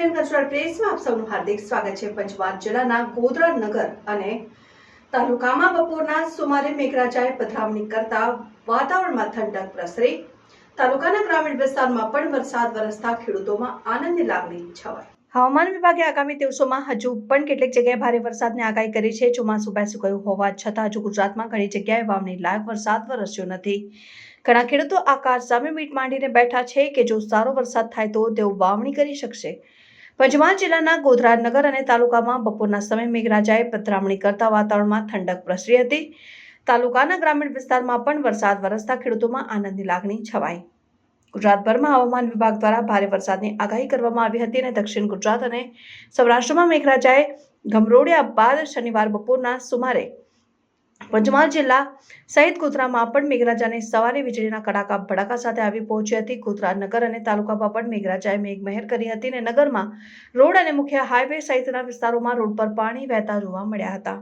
Indian cultural પ્રેસમાં આપ સૌનું હાર્દિક સ્વાગત છે. પંચમહાલ જિલ્લાના ગોધરા નગર અને તાલુકામાં બપોરના સુમારે મેઘરાજાએ પધરામણી કરતા વાતાવરણમાં ઠંડક પ્રસરી. તાલુકાના ગ્રામીણ વિસ્તારમાં પણ વરસાદ વરસતા ખેડૂતોમાં આનંદની લાગણી છવાઈ. હવામાન વિભાગે આગામી દિવસોમાં હજુ પણ કેટલીક જગ્યાએ ભારે વરસાદની આગાહી કરી છે. ચોમાસું બેસી ગયું હોવા છતાં હજુ ગુજરાતમાં ઘણી જગ્યાએ વાવણી લાયક વરસાદ વરસ્યો નથી. ઘણા ખેડૂતો આકાર સામે મીટ માંડીને બેઠા છે કે જો સારો વરસાદ થાય તો તેઓ વાવણી કરી શકશે. પંચમહાલ જિલ્લાના ગોધરા નગર અને તાલુકામાં બપોરના સમયે મેઘરાજાએ પધરામણી કરતા વાતાવરણમાં ઠંડક પ્રસરી હતી. તાલુકાના ગ્રામીણ વિસ્તારમાં પણ વરસાદ વરસતા ખેડૂતોમાં આનંદની લાગણી છવાઈ. ગુજરાતભરમાં હવામાન વિભાગ દ્વારા ભારે વરસાદની આગાહી કરવામાં આવી હતી અને દક્ષિણ ગુજરાત અને સૌરાષ્ટ્રમાં મેઘરાજાએ ગમરોડ્યા બાદ શનિવાર બપોરના સુમારે પંચમહાલ જિલ્લા સહિત ગોધરામાં પણ મેઘરાજાની સવારે વીજળીના કડાકા ભડાકા સાથે આવી પહોંચી હતી. ગોધરા નગર અને તાલુકામાં પણ મેઘરાજાએ મેઘમહેર કરી હતી અને નગરમાં રોડ અને મુખ્ય હાઈવે સહિતના વિસ્તારોમાં રોડ પર પાણી વહેતા જોવા મળ્યા હતા.